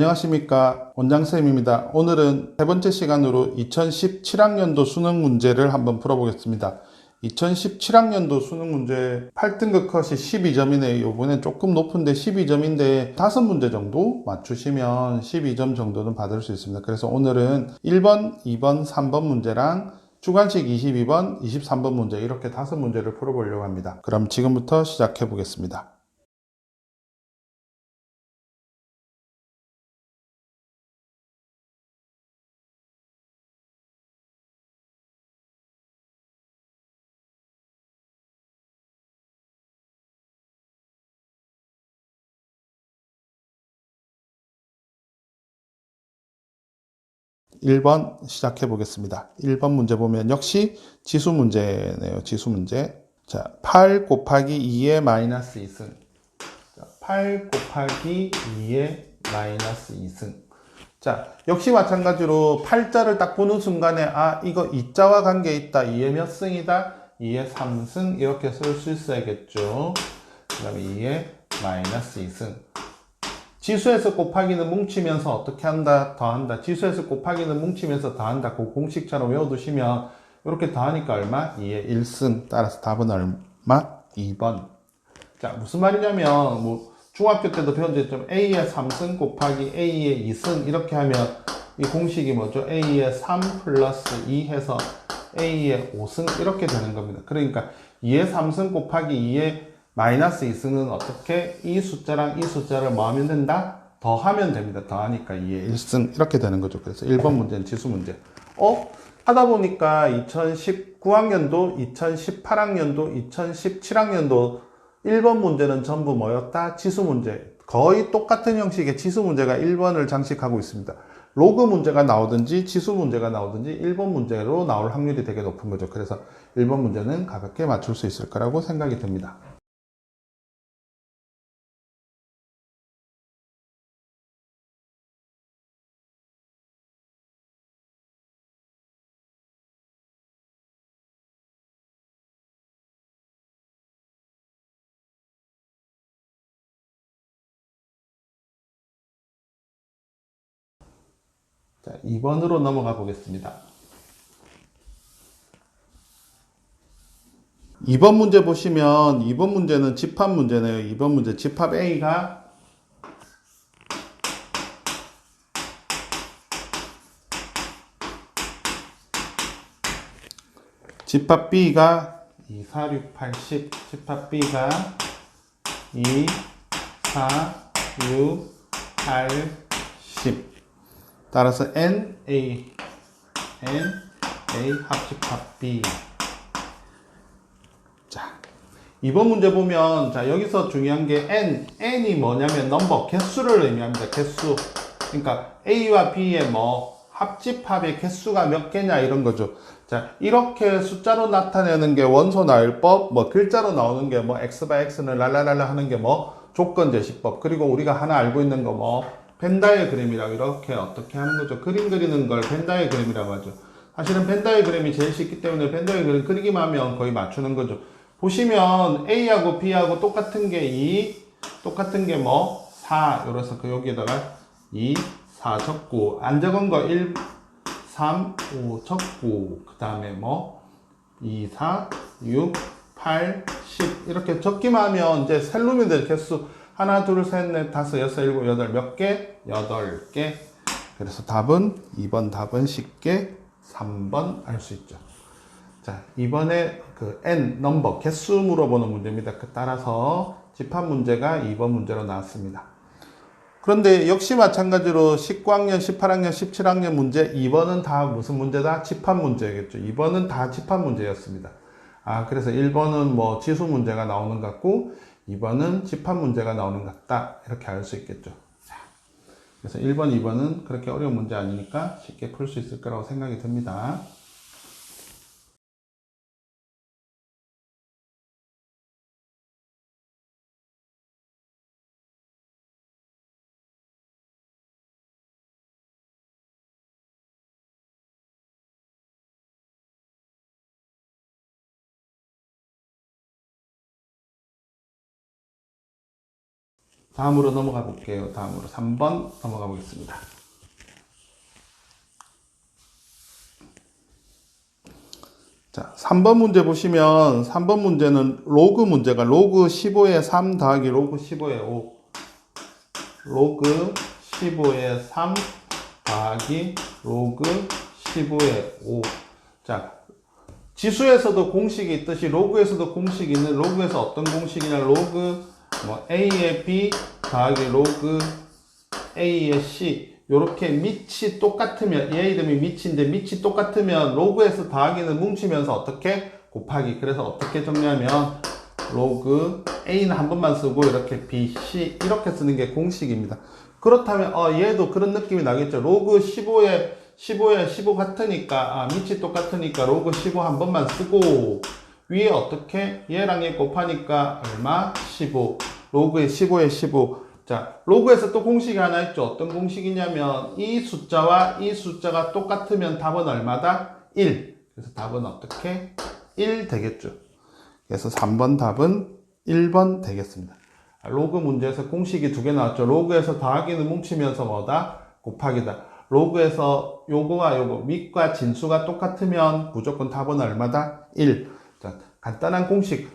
안녕하십니까 원장쌤입니다. 오늘은 세 번째 시간으로 2017학년도 수능 문제를 한번 풀어보겠습니다. 2017학년도 수능 문제 8등급 컷이 12점이네요. 요번엔 조금 높은데 12점인데 5문제 정도 맞추시면 12점 정도는 받을 수 있습니다. 그래서 오늘은 1번, 2번, 3번 문제랑 주관식 22번, 23번 문제 이렇게 다섯 문제를 풀어보려고 합니다. 그럼 지금부터 시작해 보겠습니다. 1번 시작해 보겠습니다. 1번 문제 보면 역시 지수 문제네요. 지수 문제. 자, 8 곱하기 2의 마이너스 2승. 자, 8 곱하기 2의 마이너스 2승. 자, 역시 마찬가지로 8자를 딱 보는 순간에 아, 이거 2자와 관계 있다. 2의 몇 승이다? 2의 3승 이렇게 쓸 수 있어야겠죠. 그 다음에 2의 마이너스 2승. 지수에서 곱하기는 뭉치면서 어떻게 한다? 더한다. 지수에서 곱하기는 뭉치면서 더한다. 그 공식처럼 외워두시면 이렇게 더하니까 얼마? 2의 1승. 따라서 답은 얼마? 2번. 자, 무슨 말이냐면 뭐 중학교 때도 배운 적좀 A의 3승 곱하기 A의 2승 이렇게 하면 이 공식이 뭐죠? A의 3 플러스 2 해서 A의 5승 이렇게 되는 겁니다. 그러니까 2의 3승 곱하기 2의 마이너스 2승은 어떻게 이 숫자랑 이 숫자를 뭐 하면 된다? 더하면 됩니다. 더하니까 2의 1승 이렇게 되는 거죠. 그래서 1번 문제는 지수 문제. 어? 하다 보니까 2019학년도, 2018학년도, 2017학년도 1번 문제는 전부 뭐였다? 지수 문제. 거의 똑같은 형식의 지수 문제가 1번을 장식하고 있습니다. 로그 문제가 나오든지 지수 문제가 나오든지 1번 문제로 나올 확률이 되게 높은 거죠. 그래서 1번 문제는 가볍게 맞출 수 있을 거라고 생각이 듭니다. 자, 2번으로 넘어가 보겠습니다. 2번 문제 보시면 2번 문제는 집합 문제네요. 2번 문제 집합 A가 집합 B가 2, 4, 6, 8, 10 집합 B가 2, 4, 6, 8, 10 따라서 N, A, N, A 합집합 B. 자, 이번 문제 보면, 자, 여기서 중요한 게 N, N이 뭐냐면 넘버, 개수를 의미합니다. 개수. 그러니까 A와 B의 뭐, 합집합의 개수가 몇 개냐 이런 거죠. 자, 이렇게 숫자로 나타내는 게 원소 나열법, 뭐 글자로 나오는 게 뭐 x by x는 랄랄랄라 하는 게 뭐 조건 제시법, 그리고 우리가 하나 알고 있는 거 뭐 벤다이그램이라고 이렇게 어떻게 하는 거죠. 그림 그리는 걸 벤다이그램이라고 하죠. 사실은 벤다이그램이 제일 쉽기 때문에 벤다이그램 그리기만 하면 거의 맞추는 거죠. 보시면 A하고 B하고 똑같은 게 2, 똑같은 게 뭐 4, 이래서 그 여기에다가 2, 4 적고 안 적은 거 1, 3, 5 적고 그 다음에 뭐 2, 4, 6, 8, 10 이렇게 적기만 하면 이제 셀로미들 개수 하나, 둘, 셋, 넷, 다섯, 여섯, 일곱, 여덟 몇 개? 여덟 개. 그래서 답은 2번 답은 쉽게 3번 알 수 있죠. 자, 이번에 그 n 넘버 개수 물어보는 문제입니다. 그 따라서 집합 문제가 2번 문제로 나왔습니다. 그런데 역시 마찬가지로 19학년, 18학년, 17학년 문제 2번은 다 무슨 문제다? 집합 문제겠죠. 2번은 다 집합 문제였습니다. 아, 그래서 1번은 뭐 지수 문제가 나오는 것 같고 2번은 집합 문제가 나오는 것 같다. 이렇게 알 수 있겠죠. 자, 그래서 1번, 2번은 그렇게 어려운 문제 아니니까 쉽게 풀 수 있을 거라고 생각이 듭니다. 다음으로 넘어가 볼게요. 다음으로 3번 넘어가 보겠습니다. 자, 3번 문제 보시면 3번 문제는 로그 문제가 로그 15에 3 더하기 로그 15에 5 로그 15에 3 더하기 로그 15에 5 자, 지수에서도 공식이 있듯이 로그에서도 공식이 있는 로그에서 어떤 공식이냐 로그 뭐 a의 b 더하기 로그 a의 c 요렇게 밑이 똑같으면 얘 이름이 밑인데 밑이 똑같으면 로그에서 더하기는 뭉치면서 어떻게 곱하기 그래서 어떻게 정리하면 로그 a는 한 번만 쓰고 이렇게 b, c 이렇게 쓰는 게 공식입니다. 그렇다면 어 얘도 그런 느낌이 나겠죠. 로그 15에 15에 15 같으니까 아 밑이 똑같으니까 로그 15 한 번만 쓰고 위에 어떻게 얘랑 얘 곱하니까 얼마? 15 로그에 15에 15 자, 로그에서 또 공식이 하나 있죠. 어떤 공식이냐면 이 숫자와 이 숫자가 똑같으면 답은 얼마다? 1. 그래서 답은 어떻게? 1 되겠죠. 그래서 3번 답은 1번 되겠습니다. 아, 로그 문제에서 공식이 두 개 나왔죠. 로그에서 더하기는 뭉치면서 뭐다? 곱하기다. 로그에서 요거와 요거, 밑과 진수가 똑같으면 무조건 답은 얼마다? 1. 자, 간단한 공식.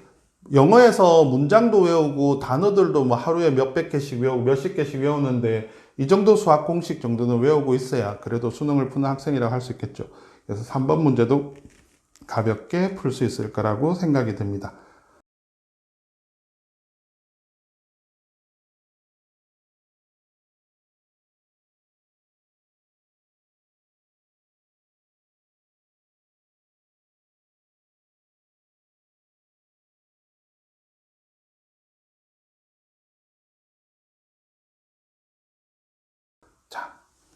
영어에서 문장도 외우고 단어들도 뭐 하루에 몇백 개씩 외우고 몇십 개씩 외우는데 이 정도 수학 공식 정도는 외우고 있어야 그래도 수능을 푸는 학생이라고 할 수 있겠죠. 그래서 3번 문제도 가볍게 풀 수 있을 거라고 생각이 듭니다.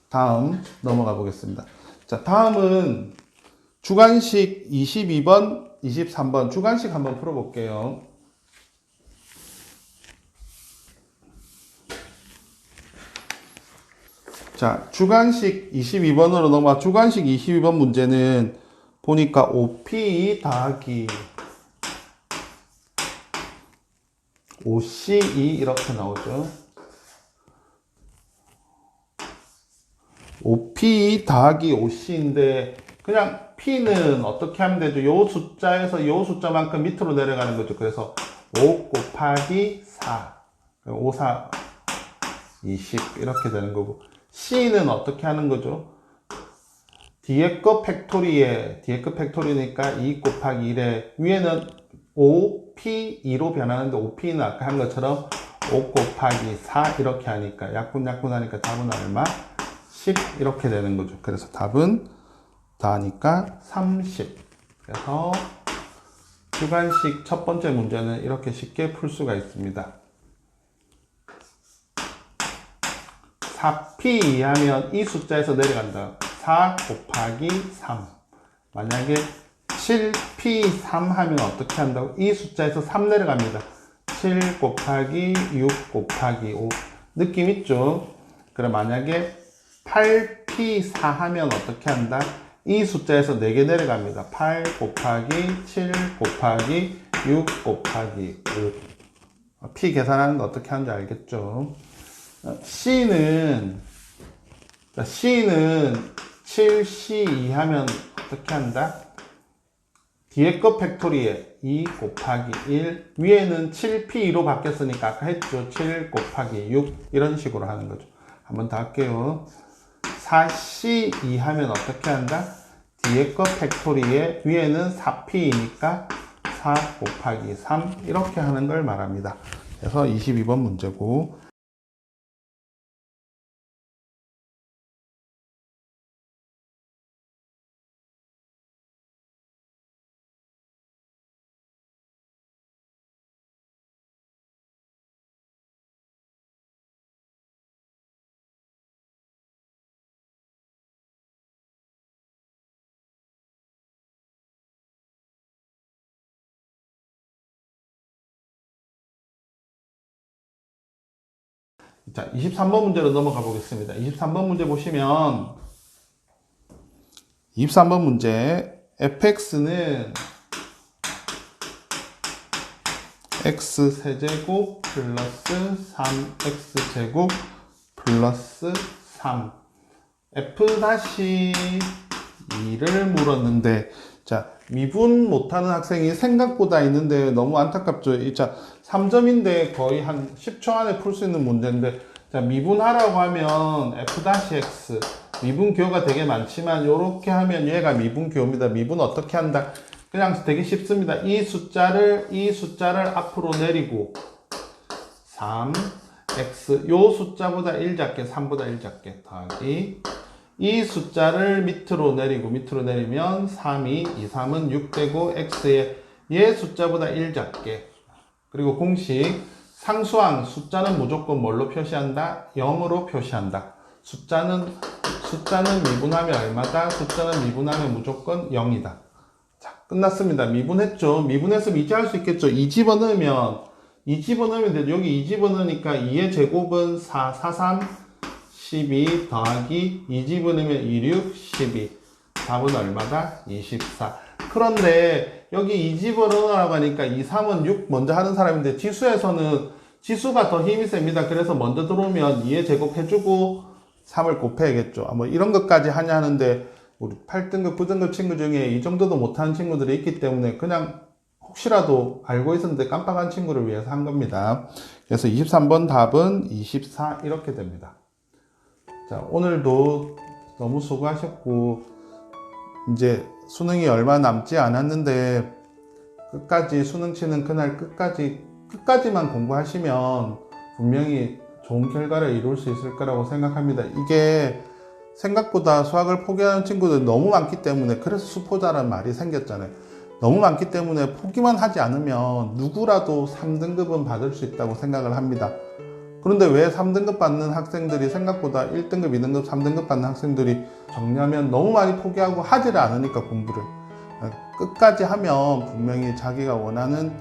다음 넘어가 보겠습니다. 자, 다음은 주관식 22번, 23번 주관식 한번 풀어볼게요. 자, 주관식 22번으로 넘어가 주관식 22번 문제는 보니까 OP 더하기 OCE 이렇게 나오죠. OP 더하기 OC인데 그냥 P는 어떻게 하면 되죠? 요 숫자에서 요 숫자만큼 밑으로 내려가는 거죠. 그래서 5 곱하기 4 5, 4, 20 이렇게 되는 거고 C는 어떻게 하는 거죠? 뒤에 거 팩토리에 뒤에 거 팩토리니까 2 곱하기 1에 위에는 5P 2로 변하는데 5P는 아까 한 것처럼 5 곱하기 4 이렇게 하니까 약분 약분 하니까 답은 얼마? 10 이렇게 되는 거죠. 그래서 답은 다니까 30. 그래서 주관식 첫 번째 문제는 이렇게 쉽게 풀 수가 있습니다. 4p 이하면 이 숫자에서 내려간다. 4 곱하기 3. 만약에 7p 3 하면 어떻게 한다고? 이 숫자에서 3 내려갑니다. 7 곱하기 6 곱하기 5. 느낌 있죠? 그럼 만약에 8p4 하면 어떻게 한다? 이 숫자에서 4개 내려갑니다. 8 곱하기 7 곱하기 6 곱하기 5. p 계산하는 거 어떻게 하는지 알겠죠? C는 C는 7C2 하면 어떻게 한다? 뒤에 거 팩토리에 2 곱하기 1 위에는 7P2로 바뀌었으니까 아까 했죠 7 곱하기 6 이런 식으로 하는 거죠 한번 더 할게요 4C2 하면 어떻게 한다? 뒤에 거 팩토리에 위에는 4P이니까 4 곱하기 3 이렇게 하는 걸 말합니다. 그래서 22번 문제고 자, 23번 문제로 넘어가 보겠습니다. 23번 문제 보시면 23번 문제 fx는 x 세제곱 플러스 3x 제곱 플러스 3 f 다시 2를 물었는데 자 미분 못하는 학생이 생각보다 있는데 너무 안타깝죠. 이자 3점인데 거의 한 10초 안에 풀 수 있는 문제인데 자 미분하라고 하면 f 다시 x 미분 기호가 되게 많지만 이렇게 하면 얘가 미분 기호입니다. 미분 어떻게 한다? 그냥 되게 쉽습니다. 이 숫자를 이 숫자를 앞으로 내리고 3 x 요 숫자보다 1 작게 3보다 1 작게 더하기 이 숫자를 밑으로 내리고 밑으로 내리면 3이 2, 3은 6 되고 x의 얘 숫자보다 1 작게 그리고 공식 상수항 숫자는 무조건 뭘로 표시한다? 0으로 표시한다. 숫자는 숫자는 미분하면 얼마다? 숫자는 미분하면 무조건 0이다. 자, 끝났습니다. 미분했죠. 미분했으면 이제 할 수 있겠죠. 2 집어넣으면 2 집어넣으면 되죠. 여기 2 집어넣으니까 2의 제곱은 4, 4, 3, 12 더하기 2 집어넣으면 2, 6, 12. 답은 얼마다? 24. 그런데 여기 2 집어넣으라고 하니까 2, 3은 6 먼저 하는 사람인데 지수에서는 지수가 더 힘이 셉니다. 그래서 먼저 들어오면 2의 제곱 해주고 3을 곱해야겠죠. 뭐 이런 것까지 하냐 하는데 우리 8등급, 9등급 친구 중에 이 정도도 못하는 친구들이 있기 때문에 그냥 혹시라도 알고 있었는데 깜빡한 친구를 위해서 한 겁니다. 그래서 23번 답은 24 이렇게 됩니다. 자, 오늘도 너무 수고하셨고 이제 수능이 얼마 남지 않았는데 끝까지 수능 치는 그날 끝까지 끝까지만 공부하시면 분명히 좋은 결과를 이룰 수 있을 거라고 생각합니다. 이게 생각보다 수학을 포기하는 친구들 너무 많기 때문에 그래서 수포자라는 말이 생겼잖아요. 너무 많기 때문에 포기만 하지 않으면 누구라도 3등급은 받을 수 있다고 생각을 합니다. 그런데 왜 3등급 받는 학생들이 생각보다 1등급, 2등급, 3등급 받는 학생들이 정리하면 너무 많이 포기하고 하지를 않으니까 공부를 끝까지 하면 분명히 자기가 원하는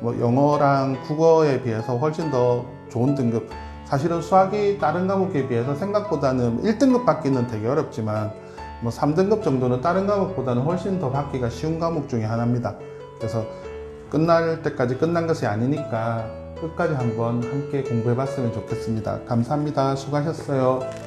뭐 영어랑 국어에 비해서 훨씬 더 좋은 등급 사실은 수학이 다른 과목에 비해서 생각보다는 1등급 받기는 되게 어렵지만 뭐 3등급 정도는 다른 과목보다는 훨씬 더 받기가 쉬운 과목 중에 하나입니다. 그래서 끝날 때까지 끝난 것이 아니니까 끝까지 한번 함께 공부해 봤으면 좋겠습니다. 감사합니다. 수고하셨어요.